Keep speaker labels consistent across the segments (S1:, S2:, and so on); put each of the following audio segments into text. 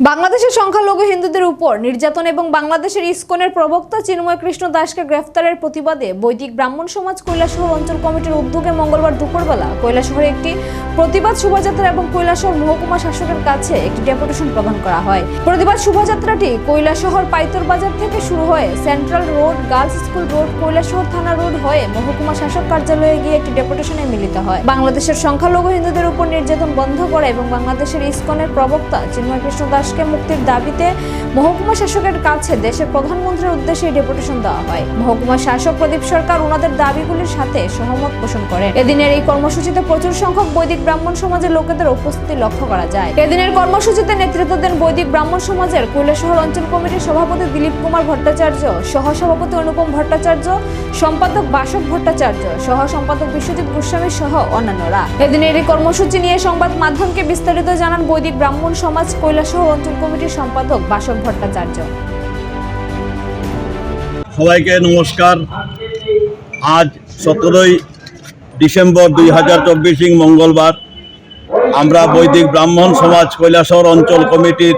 S1: বাংলাদেশের সংখ্যালঘু হিন্দুদের উপর নির্যাতন এবং বাংলাদেশের ইসকনের প্রবক্তা চিন্ময় কৃষ্ণ দাসকে গ্রেফতারের প্রতিবাদে বৈদিক ব্রাহ্মণ সমাজ কৈলাসহর অঞ্চল কমিটির উদ্যোগে মঙ্গলবার দুপুরবেলা কৈলাসহরে একটি প্রতিবাদ শোভাযাত্রা এবং কৈলাসহর মহকুমা শাসকের কাছে একটি ডেপুটেশন প্রদান করা হয়। প্রতিবাদ শোভাযাত্রাটি কৈলাসহর পাইতর বাজার থেকে শুরু হয়ে central road, girls school road, Kailashahar থানা রোড হয়ে মহকুমা শাসক কার্যালয়ে গিয়ে একটি ডেপুটেশনে মিলিত হয়। বাংলাদেশের সংখ্যালঘু হিন্দুদের উপর নির্যাতন বন্ধ করা এবং বাংলাদেশের ইসকনের প্রবক্তা চিন্ময় কৃষ্ণ দাসকে মুক্তির দাবিতে মহকুমা শাসকের কাছে দেশের প্রধানমন্ত্রীর উদ্দেশ্যে ডেপুটেশন দেওয়া হয়। মহকুমা শাসক প্রদীপ সরকার ওনাদের দাবিগুলির সাথে সহমত পোষণ করেন। এদিনের এই কর্মসূচিতে প্রচুর সংখ্যক বৈদিক ব্রাহ্মণ সমাজের লোকেদের উপস্থিতি লক্ষ্য করা যায়। এদিনের কর্মসূচিতে নেতৃত্ব দেন বৈদিক ব্রাহ্মণ সমাজের কৈলাসহর অঞ্চল কমিটির সভাপতি দিলীপ কুমার ভট্টাচার্য সহ সভাপতি অনুপম ভট্টাচার্য, সম্পাদক বাসক ভট্টাচার্য সহ সম্পাদক বিশ্বজিৎ গোস্বামী সহ অন্যান্যরা। এদিনের এই কর্মসূচি নিয়ে সংবাদ মাধ্যমকে বিস্তারিত জানান বৈদিক ব্রাহ্মণ সমাজ কৈলাসহর অঞ্চল কমিটির সম্পাদক বাসক ভট্টাচার্য।
S2: সবাইকে নমস্কার। আজ সতেরোই ডিসেম্বর দুই হাজার চব্বিশ, মঙ্গলবার। আমরা বৈদিক ব্রাহ্মণ সমাজ কৈলাসর অঞ্চল কমিটির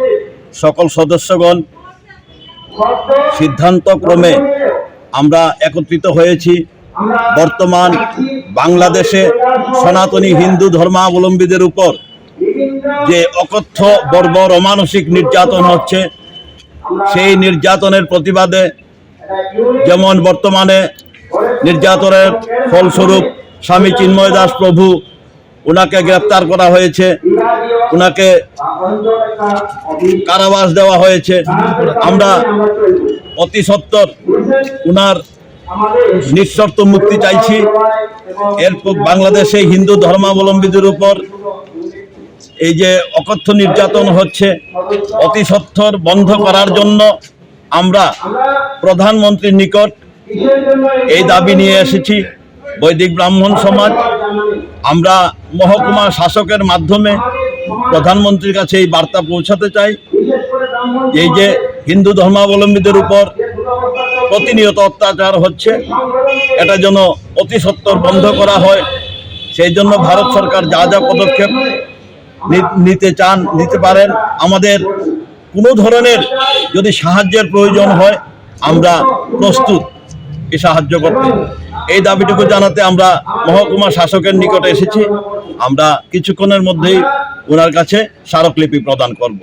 S2: সকল সদস্যগণ, সিদ্ধান্তক্রমে আমরা একত্রিত হয়েছি। বর্তমান বাংলাদেশে সনাতনী হিন্দু ধর্মাবলম্বীদের উপর যে অকথ্য, বর্বর, অমানসিক নির্যাতন হচ্ছে, সেই নির্যাতনের প্রতিবাদে যেমন বর্তমানে নির্যাতনের ফলস্বরূপ স্বামী চিন্ময় দাস প্রভু ওনাকে গ্রেপ্তার করা হয়েছে ওনাকে কারাবাস দেওয়া হয়েছে, আমরা অতি সত্বর ওনার নিঃশর্ত মুক্তি চাইছি। এরপর বাংলাদেশে হিন্দু ধর্মাবলম্বীদের উপর এই যে অকথ্য নির্যাতন হচ্ছে, অতি সত্বর বন্ধ করার জন্য আমরা প্রধানমন্ত্রীর নিকট এই দাবি নিয়ে এসেছি, বৈদিক ব্রাহ্মণ সমাজ। আমরা মহকুমা শাসকের মাধ্যমে প্রধানমন্ত্রীর কাছে এই বার্তা পৌঁছাতে চাই, এই যে হিন্দু ধর্মাবলম্বীদের উপর প্রতিনিয়ত অত্যাচার হচ্ছে, এটা যেন অতি সত্বর বন্ধ করা হয়, সেই জন্য ভারত সরকার যা যা পদক্ষেপ নিতে চান, নিতে পারেন। আমাদের কোনো ধরনের যদি সাহায্যের প্রয়োজন হয়, আমরা প্রস্তুত এ সাহায্য করতে। এই দাবিটুকু জানাতে আমরা মহকুমা শাসকের নিকটে এসেছি। আমরা কিছুক্ষণের মধ্যেই ওনার কাছে স্মারকলিপি প্রদান করব।